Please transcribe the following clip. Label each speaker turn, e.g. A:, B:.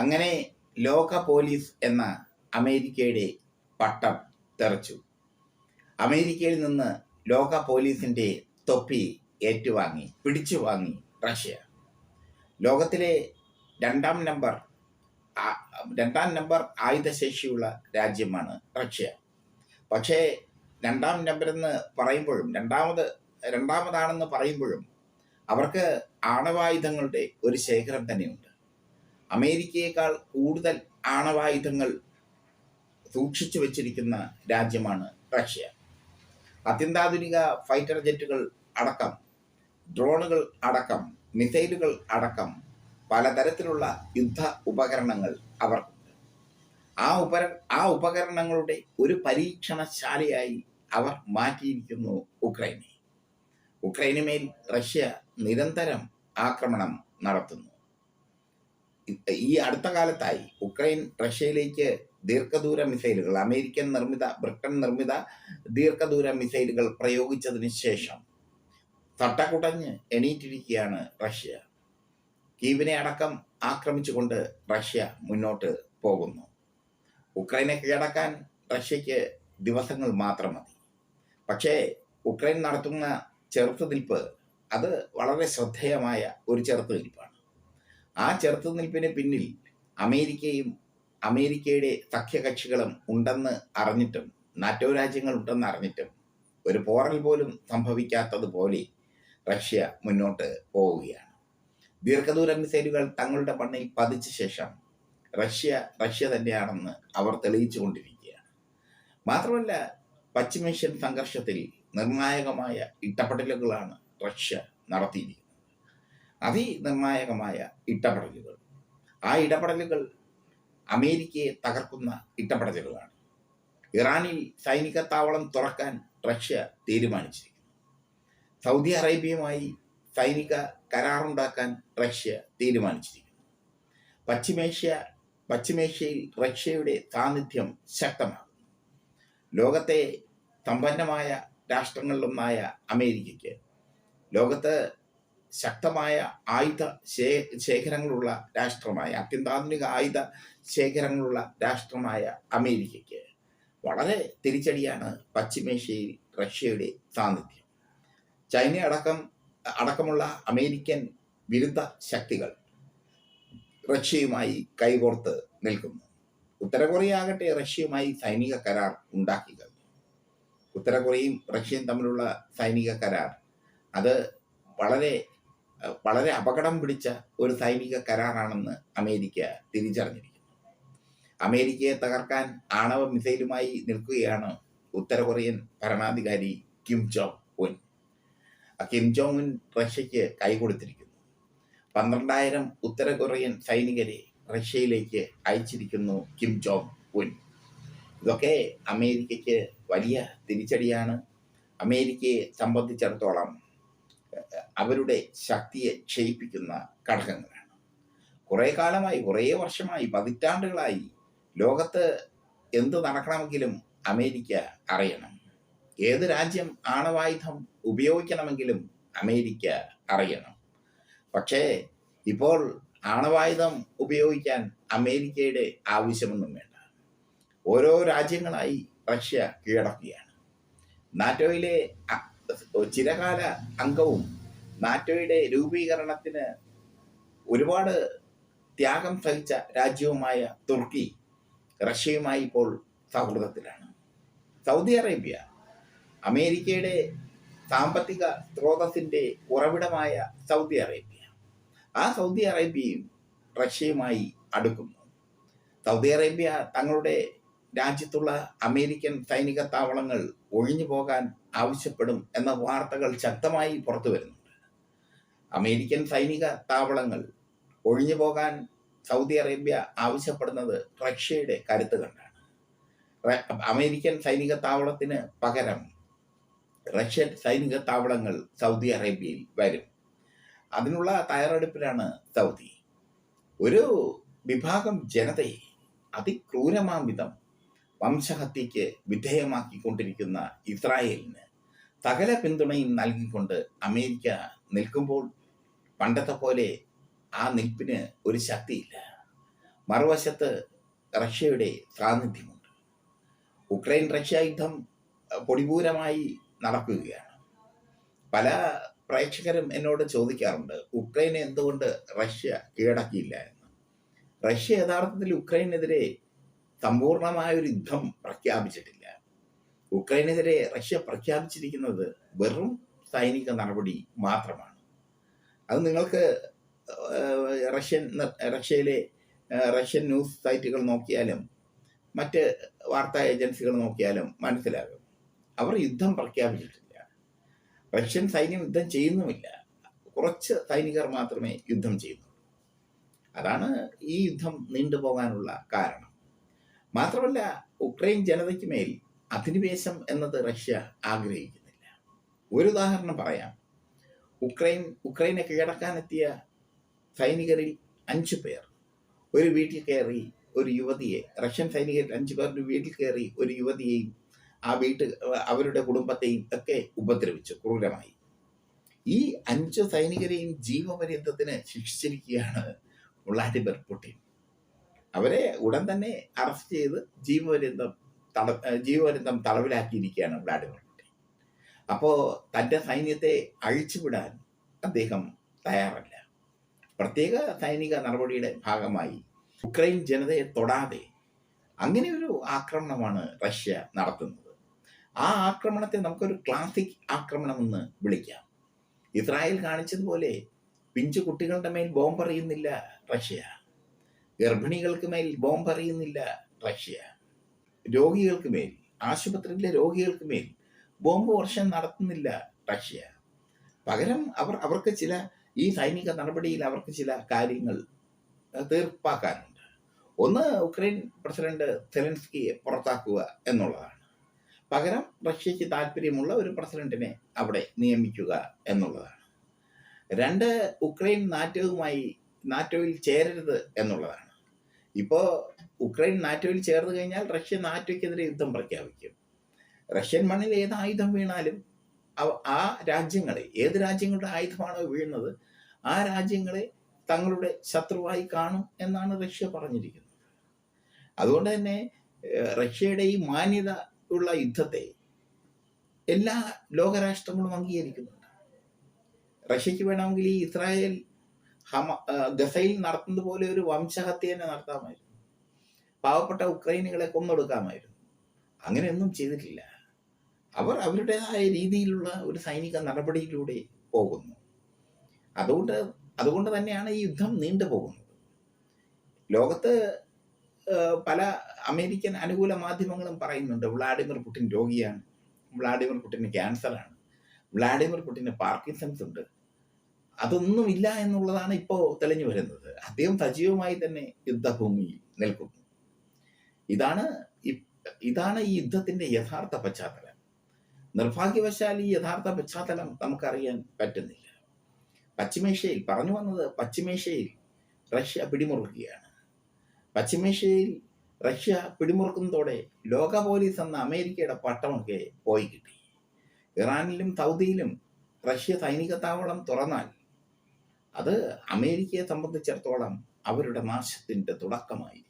A: അങ്ങനെ ലോക പോലീസ് എന്ന അമേരിക്കയുടെ പട്ടം തെറിച്ചു. അമേരിക്കയിൽ നിന്ന് ലോക പോലീസിന്റെ തൊപ്പി ഏറ്റുവാങ്ങി പിടിച്ചു വാങ്ങി റഷ്യ. ലോകത്തിലെ രണ്ടാം നമ്പർ രണ്ടാം നമ്പർ ആയുധശേഷിയുള്ള രാജ്യമാണ് റഷ്യ. പക്ഷേ രണ്ടാം നമ്പർ എന്ന് പറയുമ്പോഴും രണ്ടാമത് രണ്ടാമതാണെന്ന് പറയുമ്പോഴും അവർക്ക് ആണവായുധങ്ങളുടെ ഒരു ശേഖരം തന്നെയുണ്ട്. അമേരിക്കയേക്കാൾ കൂടുതൽ ആണവായുധങ്ങൾ സൂക്ഷിച്ചു വച്ചിരിക്കുന്ന രാജ്യമാണ് റഷ്യ. അത്യന്താധുനിക ഫൈറ്റർ ജെറ്റുകൾ അടക്കം ഡ്രോണുകൾ അടക്കം മിസൈലുകൾ അടക്കം പലതരത്തിലുള്ള യുദ്ധ ഉപകരണങ്ങൾ അവർക്കുണ്ട് ആ ഉപ ആ ഉപകരണങ്ങളുടെ ഒരു പരീക്ഷണശാലയായി അവർ മാറ്റിയിരിക്കുന്നു ഉക്രൈനെ. ഉക്രൈനുമേൽ റഷ്യ നിരന്തരം ആക്രമണം നടത്തുന്നു. ഈ അടുത്ത കാലത്തായി ഉക്രൈൻ റഷ്യയിലേക്ക് ദീർഘദൂര മിസൈലുകൾ അമേരിക്കൻ നിർമ്മിത ബ്രിട്ടൻ നിർമ്മിത ദീർഘദൂര മിസൈലുകൾ പ്രയോഗിച്ചതിന് ശേഷം തട്ടക്കുടഞ്ഞ് എണീറ്റിരിക്കുകയാണ് റഷ്യ. കീവിനെ അടക്കം ആക്രമിച്ചുകൊണ്ട് റഷ്യ മുന്നോട്ട് പോകുന്നു. ഉക്രൈനെ കീഴടക്കാൻ റഷ്യക്ക് ദിവസങ്ങൾ മാത്രം മതി. പക്ഷേ ഉക്രൈൻ നടത്തുന്ന ചെറുത്തുനിൽപ്പ് അത് വളരെ ശ്രദ്ധേയമായ ഒരു ചെറുത്തുനിൽപ്പാണ്. ആ ചെറുത്തുനിൽപ്പിന് പിന്നിൽ അമേരിക്കയും അമേരിക്കയുടെ സഖ്യകക്ഷികളും ഉണ്ടെന്ന് അറിഞ്ഞിട്ടും നാറ്റോ രാജ്യങ്ങൾ ഉണ്ടെന്ന് അറിഞ്ഞിട്ടും ഒരു പോറൽ പോലും സംഭവിക്കാത്തതുപോലെ റഷ്യ മുന്നോട്ട് പോവുകയാണ്. ദീർഘദൂര മിസൈലുകൾ തങ്ങളുടെ മണ്ണിൽ പതിച്ച ശേഷം റഷ്യ റഷ്യ തന്നെയാണെന്ന് അവർ തെളിയിച്ചുകൊണ്ടിരിക്കുകയാണ്. മാത്രമല്ല പശ്ചിമേഷ്യൻ സംഘർഷത്തിൽ നിർണായകമായ ഇട്ടപ്പെടലുകളാണ് റഷ്യ നടത്തിയിരിക്കുന്നത്. അതിനിർണായകമായ ഇടപെടലുകൾ. ആ ഇടപെടലുകൾ അമേരിക്കയെ തകർക്കുന്ന ഇടപെടലുകളാണ്. ഇറാനിൽ സൈനിക താവളം തുറക്കാൻ റഷ്യ തീരുമാനിച്ചിരിക്കുന്നു. സൗദി അറേബ്യയുമായി സൈനിക കരാറുണ്ടാക്കാൻ റഷ്യ തീരുമാനിച്ചിരിക്കുന്നു. പശ്ചിമേഷ്യ പശ്ചിമേഷ്യയിൽ റഷ്യയുടെ സാന്നിധ്യം ശക്തമാകുന്നു. ലോകത്തെ സമ്പന്നമായ രാഷ്ട്രങ്ങളിലൊന്നായ അമേരിക്കയ്ക്ക് ലോകത്ത് ശക്തമായ ആയുധ ശേ ശേഖരങ്ങളുള്ള രാഷ്ട്രമായ അത്യന്താധുനിക ആയുധ ശേഖരങ്ങളുള്ള രാഷ്ട്രമായ അമേരിക്കയ്ക്ക് വളരെ തിരിച്ചടിയാണ് പശ്ചിമേഷ്യയിൽ റഷ്യയുടെ സാന്നിധ്യം. ചൈന അടക്കം അടക്കമുള്ള അമേരിക്കൻ വിരുദ്ധ ശക്തികൾ റഷ്യയുമായി കൈകോർത്ത് നിൽക്കുന്നു. ഉത്തര കൊറിയ ആകട്ടെ റഷ്യയുമായി സൈനിക കരാർ ഉണ്ടാക്കി കഴിഞ്ഞു. ഉത്തര കൊറിയയും റഷ്യയും തമ്മിലുള്ള സൈനിക കരാർ അത് വളരെ വളരെ അപകടം പിടിച്ച ഒരു സൈനിക കരാറാണെന്ന് അമേരിക്ക തിരിച്ചറിഞ്ഞിരിക്കുന്നു. അമേരിക്കയെ തകർക്കാൻ ആണവ മിസൈലുമായി നിൽക്കുകയാണ് ഉത്തര കൊറിയൻ ഭരണാധികാരി Kim Jong Un. Kim Jong Un റഷ്യക്ക് കൈകൊടുത്തിരിക്കുന്നു പന്ത്രണ്ടായിരം ഉത്തര കൊറിയൻ സൈനികരെ റഷ്യയിലേക്ക് അയച്ചിരിക്കുന്നു കിം ജോങ് ഉൻ. ഇതൊക്കെ അമേരിക്കയ്ക്ക് വലിയ തിരിച്ചടിയാണ്. അമേരിക്കയെ സംബന്ധിച്ചിടത്തോളം അവരുടെ ശക്തിയെ ക്ഷയിപ്പിക്കുന്ന ഘടകങ്ങളാണ്. കുറേ കാലമായി കുറേ വർഷമായി പതിറ്റാണ്ടുകളായി ലോകത്ത് എന്ത് നടക്കണമെങ്കിലും അമേരിക്ക അറിയണം. ഏത് രാജ്യം ആണവായുധം ഉപയോഗിക്കണമെങ്കിലും അമേരിക്ക അറിയണം. പക്ഷേ ഇപ്പോൾ ആണവായുധം ഉപയോഗിക്കാൻ അമേരിക്കയുടെ ആവശ്യമൊന്നും വേണ്ട. ഓരോ രാജ്യങ്ങളായി റഷ്യ കീഴടക്കുകയാണ്. നാറ്റോയിലെ ചിരകാല അംഗവും നാറ്റോയുടെ രൂപീകരണത്തിന് ഒരുപാട് ത്യാഗം സഹിച്ച രാജ്യവുമായ തുർക്കി റഷ്യയുമായി ഇപ്പോൾ സൗഹൃദത്തിലാണ്. സൗദി അറേബ്യ അമേരിക്കയുടെ സാമ്പത്തിക സ്രോതസ്സിന്റെ ഉറവിടമായ സൗദി അറേബ്യ. ആ സൗദി അറേബ്യയും റഷ്യയുമായി അടുക്കുന്നു. സൗദി അറേബ്യ തങ്ങളുടെ രാജ്യത്തുള്ള അമേരിക്കൻ സൈനിക താവളങ്ങൾ ഒഴിഞ്ഞു പോകാൻ ആവശ്യപ്പെടും എന്ന വാർത്തകൾ ശക്തമായി പുറത്തു വരുന്നുണ്ട്. അമേരിക്കൻ സൈനിക താവളങ്ങൾ ഒഴിഞ്ഞു പോകാൻ സൗദി അറേബ്യ ആവശ്യപ്പെടുന്നത് റഷ്യയുടെ കരുത്ത് കണ്ടാണ്. അമേരിക്കൻ സൈനിക താവളത്തിന് പകരം റഷ്യൻ സൈനിക താവളങ്ങൾ സൗദി അറേബ്യയിൽ വരും. അതിനുള്ള തയ്യാറെടുപ്പിലാണ് സൗദി. ഒരു വിഭാഗം ജനതയെ അതിക്രൂരമാം വിധം വംശഹത്യക്ക് വിധേയമാക്കിക്കൊണ്ടിരിക്കുന്ന ഇസ്രായേലിന് സകല പിന്തുണയും നൽകിക്കൊണ്ട് അമേരിക്ക നിൽക്കുമ്പോൾ പണ്ടത്തെ പോലെ ആ നിൽപ്പിന് ഒരു ശക്തിയില്ല. മറുവശത്ത് റഷ്യയുടെ സാന്നിധ്യമുണ്ട്. ഉക്രൈൻ റഷ്യ യുദ്ധം പൊടിപൂരമായി നടക്കുകയാണ്. പല പ്രേക്ഷകരും എന്നോട് ചോദിക്കാറുണ്ട് ഉക്രൈനെ എന്തുകൊണ്ട് റഷ്യ കീഴടക്കിയില്ല? എന്ന്. റഷ്യ യഥാർത്ഥത്തിൽ ഉക്രൈനെതിരെ സമ്പൂർണമായ ഒരു യുദ്ധം പ്രഖ്യാപിച്ചിട്ടില്ല. ഉക്രൈനെതിരെ റഷ്യ പ്രഖ്യാപിച്ചിരിക്കുന്നത് വെറും സൈനിക നടപടി മാത്രമാണ്. അത് നിങ്ങൾക്ക് റഷ്യൻ റഷ്യയിലെ റഷ്യൻ ന്യൂസ് സൈറ്റുകൾ നോക്കിയാലും മറ്റ് വാർത്താ ഏജൻസികൾ നോക്കിയാലും മനസ്സിലാകും. അവർ യുദ്ധം പ്രഖ്യാപിച്ചിട്ടില്ല. റഷ്യൻ സൈന്യം യുദ്ധം ചെയ്യുന്നുമില്ല. കുറച്ച് സൈനികർ മാത്രമേ യുദ്ധം ചെയ്യുന്നുള്ളൂ. അതാണ് ഈ യുദ്ധം നീണ്ടുപോകാനുള്ള കാരണം. മാത്രമല്ല ഉക്രൈൻ ജനതയ്ക്ക് മേൽ അധിനിവേശം എന്നത് റഷ്യ ആഗ്രഹിക്കുന്നില്ല. ഒരു ഉദാഹരണം പറയാം. ഉക്രൈൻ ഉക്രൈനെ കീഴടക്കാനെത്തിയ സൈനികരിൽ അഞ്ചു പേർ. ഒരു വീട്ടിൽ കയറി ഒരു യുവതിയെ റഷ്യൻ സൈനികരിൽ അഞ്ചു പേരുടെ വീട്ടിൽ കയറി ഒരു യുവതിയെയും ആ വീട്ട് അവരുടെ കുടുംബത്തെയും ഒക്കെ ഉപദ്രവിച്ചു ക്രൂരമായി. ഈ അഞ്ച് സൈനികരെയും ജീവപര്യന്തത്തിന് ശിക്ഷിച്ചിരിക്കുകയാണ് വ്ളാഡിമിർ പുടിൻ. അവരെ ഉടൻ തന്നെ അറസ്റ്റ് ചെയ്ത് ജീവപര്യന്തം തട ജീവപര്യന്തം തടവിലാക്കിയിരിക്കുകയാണ് വ്ളാഡിമിർ പുടിൻ അപ്പോൾ തന്റെ സൈന്യത്തെ അഴിച്ചുവിടാൻ അദ്ദേഹം തയ്യാറല്ല. പ്രത്യേക സൈനിക നടപടിയുടെ ഭാഗമായി ഉക്രൈൻ ജനതയെ തൊടാതെ അങ്ങനെ ഒരു ആക്രമണമാണ് റഷ്യ നടത്തുന്നത്. ആ ആക്രമണത്തെ നമുക്കൊരു ക്ലാസിക് ആക്രമണമെന്ന് വിളിക്കാം. ഇസ്രായേൽ കാണിച്ചതുപോലെ പിഞ്ചു കുട്ടികളുടെ മേൽ ബോംബെറിയുന്നില്ല റഷ്യ. ഗർഭിണികൾക്ക് മേൽ ബോംബെറിയുന്നില്ല റഷ്യ. രോഗികൾക്ക് മേൽ ആശുപത്രിയിലെ രോഗികൾക്ക് മേൽ ബോംബ് വർഷം നടത്തുന്നില്ല റഷ്യ. പകരം അവർ അവർക്ക് ചില ഈ സൈനിക നടപടിയിൽ അവർക്ക് ചില കാര്യങ്ങൾ തീർപ്പാക്കാനുണ്ട്. ഒന്ന് ഉക്രൈൻ പ്രസിഡന്റ് സെലൻസ്കിയെ പുറത്താക്കുക എന്നുള്ളതാണ്. പകരം റഷ്യക്ക് താല്പര്യമുള്ള ഒരു പ്രസിഡന്റിനെ അവിടെ നിയമിക്കുക എന്നുള്ളതാണ്. രണ്ട് ഉക്രൈൻ നാറ്റോവുമായി നാറ്റോയിൽ ചേരരുത് എന്നുള്ളതാണ്. ഇപ്പോൾ ഉക്രൈൻ നാറ്റോയിൽ ചേർന്ന് കഴിഞ്ഞാൽ റഷ്യ നാറ്റോയ്ക്കെതിരെ യുദ്ധം പ്രഖ്യാപിക്കും. റഷ്യൻ മണ്ണിൽ ഏത് ആയുധം വീണാലും ആ രാജ്യങ്ങളെ ഏത് രാജ്യങ്ങളുടെ ആയുധമാണോ വീഴുന്നത് ആ രാജ്യങ്ങളെ തങ്ങളുടെ ശത്രുവായി കാണും എന്നാണ് റഷ്യ പറഞ്ഞിരിക്കുന്നത്. അതുകൊണ്ട് തന്നെ റഷ്യയുടെ ഈ മാന്യത ഉള്ള യുദ്ധത്തെ എല്ലാ ലോകരാഷ്ട്രങ്ങളും അംഗീകരിക്കുന്നുണ്ട്. റഷ്യക്ക് വേണമെങ്കിൽ ഈ ഇസ്രായേൽ ഹമ ഗസയിൽ നടത്തുന്നത് പോലെ ഒരു വംശഹത്യ തന്നെ നടത്താമായിരുന്നു. പാവപ്പെട്ട ഉക്രൈനുകളെ കൊന്നൊടുക്കാമായിരുന്നു. അങ്ങനെയൊന്നും ചെയ്തിട്ടില്ല. അവർ അവരുടേതായ രീതിയിലുള്ള ഒരു സൈനിക നടപടിയിലൂടെ പോകുന്നു. അതുകൊണ്ട് അതുകൊണ്ട് തന്നെയാണ് ഈ യുദ്ധം നീണ്ടു പോകുന്നത്. ലോകത്ത് പല അമേരിക്കൻ അനുകൂല മാധ്യമങ്ങളും പറയുന്നുണ്ട് വ്ളാഡിമിർ പുടിൻ രോഗിയാണ് വ്ളാഡിമിർ പുടിന് ക്യാൻസറാണ് വ്ളാഡിമിർ പുടിന് പാർക്കിൻസൺസ് ഉണ്ട്. അതൊന്നും ഇല്ല എന്നുള്ളതാണ് ഇപ്പോൾ തെളിഞ്ഞു വരുന്നത്. അദ്ദേഹം സജീവമായി തന്നെ യുദ്ധഭൂമിയിൽ നിൽക്കുന്നു. ഇതാണ് ഇതാണ് ഈ യുദ്ധത്തിന്റെ യഥാർത്ഥ പശ്ചാത്തലം. നിർഭാഗ്യവശാൽ ഈ യഥാർത്ഥ പശ്ചാത്തലം നമുക്കറിയാൻ പറ്റുന്നില്ല. പശ്ചിമേഷ്യയിൽ പറഞ്ഞു വന്നത് പശ്ചിമേഷ്യയിൽ റഷ്യ പിടിമുറുക്കുകയാണ്. പശ്ചിമേഷ്യയിൽ റഷ്യ പിടിമുറുക്കുന്നതോടെ ലോക പോലീസ് എന്ന അമേരിക്കയുടെ പട്ടമൊക്കെ പോയി കിട്ടി. ഇറാനിലും സൗദിയിലും റഷ്യ സൈനിക താവളം തുറന്നാൽ അത് അമേരിക്കയെ സംബന്ധിച്ചിടത്തോളം അവരുടെ നാശത്തിന്റെ തുടക്കമായിരിക്കും